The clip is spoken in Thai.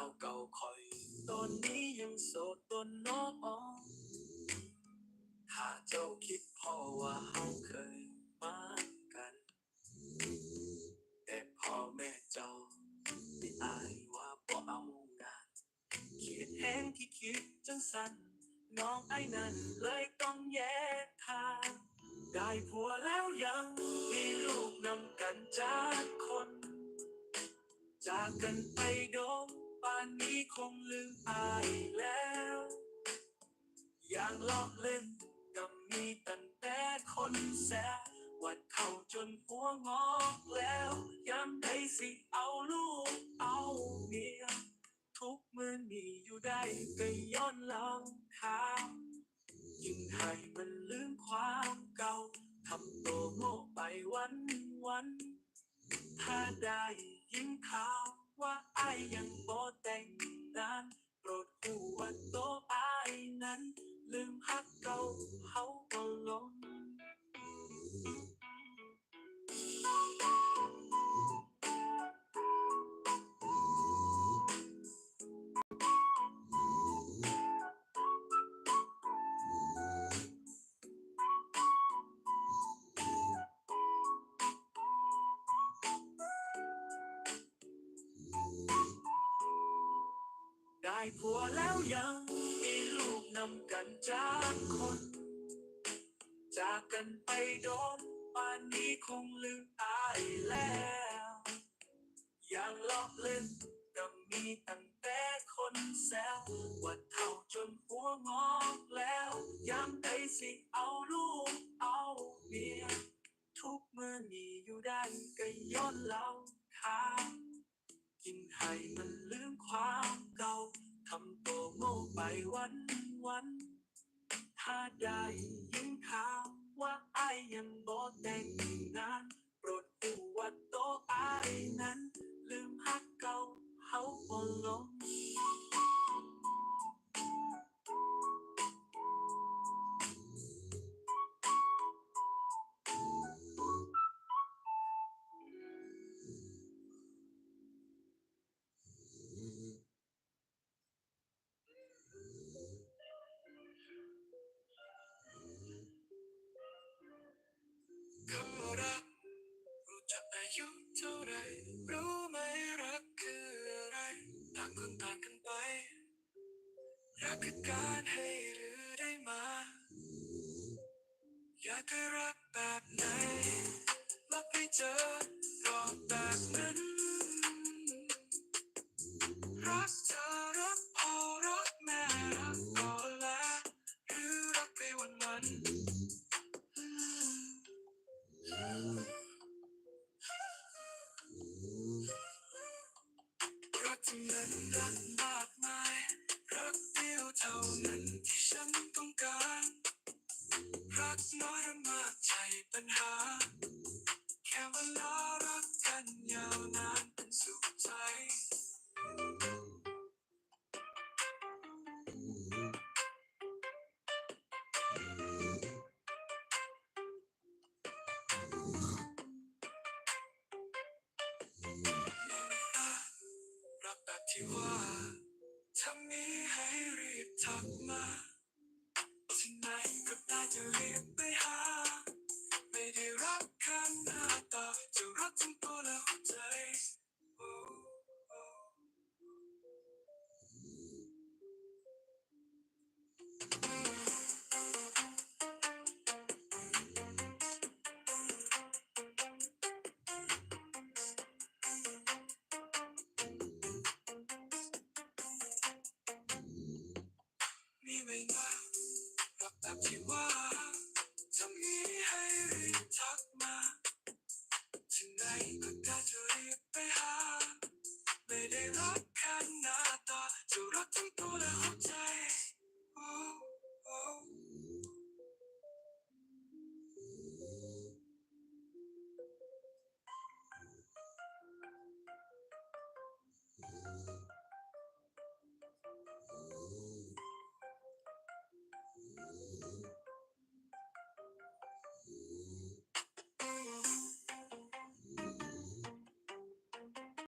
าวเก่าคอย ตอนนี้ยังโสดตนน้องถ้าเจ้าคิดพ่อว่าเฮาเคยมากัน แต่พ่อแม่เจ้าไม่อายว่าบ่เอางานเขียดแห้งที่คิดจังสันน้องไอ้นั่นเลยต้องแยกทางได้ผัวแล้วยังมีลูกนำกันจากคน จากกันไปโดมานนี้คงลืมอายแล้ว อย่างลอกเล่นก็มีตั้งแต่คนแซววัดเข่าจนหัวงอกแล้วย้ำได้สิเอาลูกเอาเมียทุกมือนีอยู่ได้ก็ย้อนหลังทางยิ่งให้มันลืมความเก่าทำตัวโง่ไปวันวัน ถ้าได้ยินข่าว ว่าไอ้ ได้ผัวแล้วยัง มีลูกนำกันจากคน จากกันไปโดนป่านนี้คงลืมอายแล้วอย่างลอกเล่นก็มีตั้งแต่คนแซวว่าเท่าจนหัวงอกแล้วย้ำได้สิเอาลูกเอาเมียทุกเมื่อนี้อยู่ได้ก็ย้อนเล่าทางกินให้มัน Die. เท่าไรรู้ไหมรักคืออะไรต่างคนต่างกันไปรักคือการให้หรือได้มา อยากให้รักแบบไหนรักให้เจอรอบแบบนั้นรักเธอรักพ่อรักแม่รักก่อนละหรือรักไปวันวัน รักที่นั้นรักมากมายรักเดียวเท่านั้นที่ฉันต้องการ รักน้อยหรือมากใช่ปัญหา